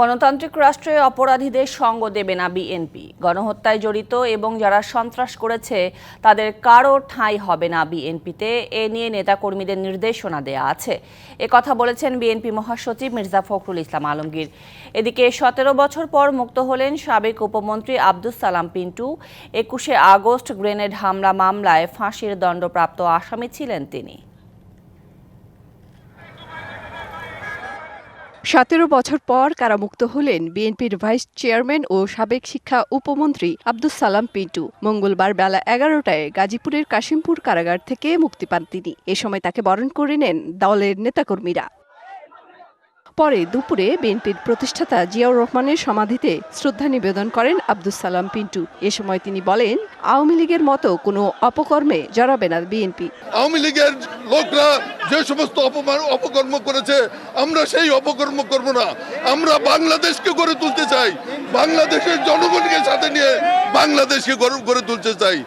গণতান্ত্রিক রাষ্ট্রে অপরাধীদের সঙ্গ দেবে না বিএনপি। গণহত্যায় জড়িত এবং যারা সন্ত্রাস করেছে, তাদের কারও ঠাঁই হবে না বিএনপিতে। এ নিয়ে নেতাকর্মীদের নির্দেশনা দেয়া আছে। এ কথা বলেছেন বিএনপি মহাসচিব মির্জা ফখরুল ইসলাম আলমগীর। এদিকে সতেরো বছর পর মুক্ত হলেন সাবেক উপমন্ত্রী আব্দুস সালাম পিন্টু। একুশে আগস্ট গ্রেনেড হামলা মামলায় ফাঁসির দণ্ডপ্রাপ্ত আসামি ছিলেন তিনি। সতেরো বছর পর কারামুক্ত হলেন বিএনপির ভাইস চেয়ারম্যান ও সাবেক শিক্ষা উপমন্ত্রী আব্দুল সালাম পিন্টু। মঙ্গলবার বেলা এগারোটায় গাজীপুরের কাশিমপুর কারাগার থেকে মুক্তি পান তিনি। এ সময় তাকে বরণ করে নেন দলের নেতাকর্মীরা। পরে দুপুরে বিএনপির প্রতিষ্ঠাতা জিয়াউর রহমানের সমাধিতে শ্রদ্ধা নিবেদন করেন আব্দুস সালাম পিন্টু। এ সময় তিনি বলেন, আওয়ামী লীগের মতো কোনো অপকর্মে জড়াবে না বিএনপি। আওয়ামী লীগের লোকরা যে সমস্ত অপমান, অপকর্ম করেছে, আমরা সেই অপকর্ম করব না। আমরা বাংলাদেশকে গড়ে তুলতে চাই। বাংলাদেশের জনগণকে সাথে নিয়ে বাংলাদেশকে গড়ে তুলতে চাই।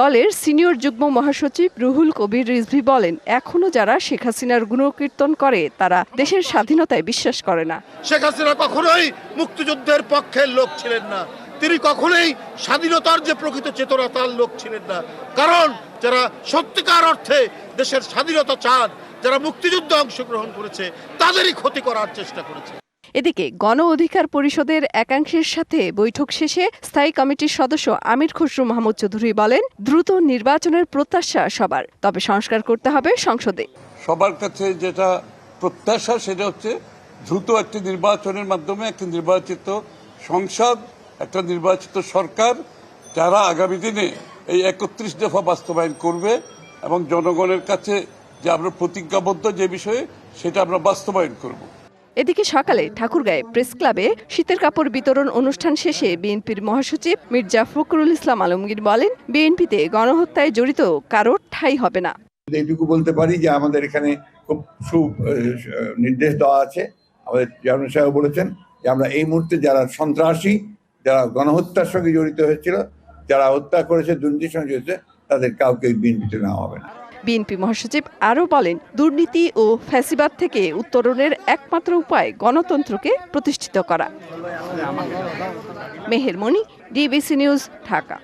দলের সিনিয়র যুগ্ম মহাসচিব রুহুল কবির রিজভি বলেন, এখনও যারা শেখ হাসিনার গুণকীর্তন করে, তারা দেশের স্বাধীনতায় বিশ্বাস করে না। শেখ হাসিনা কখনোই মুক্তিযুদ্ধের পক্ষের লোক ছিলেন না। তিনি কখনোই স্বাধীনতার যে প্রকৃত চেতনা, তার লোক ছিলেন না। কারণ যারা সত্যিকার অর্থে দেশের স্বাধীনতা চান, যারা মুক্তিযুদ্ধে অংশগ্রহণ করেছে, তাদেরই ক্ষতি করার চেষ্টা করেছে। এদিকে গণ অধিকার পরিষদের একাংশের সাথে বৈঠক শেষে স্থায়ী কমিটির সদস্য আমির খসরু মাহমুদ চৌধুরী বলেন, দ্রুত নির্বাচনের প্রত্যাশা সবার, তবে সংস্কার করতে হবে সংসদে। সবার কাছে যেটা প্রত্যাশা সেটা হচ্ছে দ্রুত একটি নির্বাচনের মাধ্যমে একটি নির্বাচিত সংসদ, একটা নির্বাচিত সরকার, যারা আগামী দিনে এই একত্রিশ দফা বাস্তবায়ন করবে এবং জনগণের কাছে যে আমরা প্রতিজ্ঞাবদ্ধ যে বিষয়ে সেটা আমরা বাস্তবায়ন করব। এদিকে সকালে ঠাকুরগাঁয়ে প্রেস ক্লাবে শীতের কাপড় বিতরণ অনুষ্ঠান শেষে বিএনপির মহাসচিব মির্জা ফখরুল ইসলাম আলমগীর বলেন, বিএনপিতে গণহত্যায় জড়িত কারোর ঠাঁই হবে না। এইটুকু বলতে পারি যে আমাদের এখানে খুব সু নির্দেশ দেওয়া আছে। আমাদের চেয়ারম্যান সাহেব বলেছেন যে আমরা এই মুহূর্তে যারা সন্ত্রাসী, যারা গণহত্যার সঙ্গে জড়িত হয়েছিল, যারা হত্যা করেছে, দুর্নীতির সঙ্গে জড়িত তাদের কাউকে বিএনপিতে নেওয়া হবে না। বিএনপি মহাসচিব আরও বলেন, দুর্নীতি ও ফ্যাসিবাদ থেকে উত্তরণের একমাত্র উপায় গণতন্ত্রকে প্রতিষ্ঠিত করা। Meheromoni DBC news, Dhaka.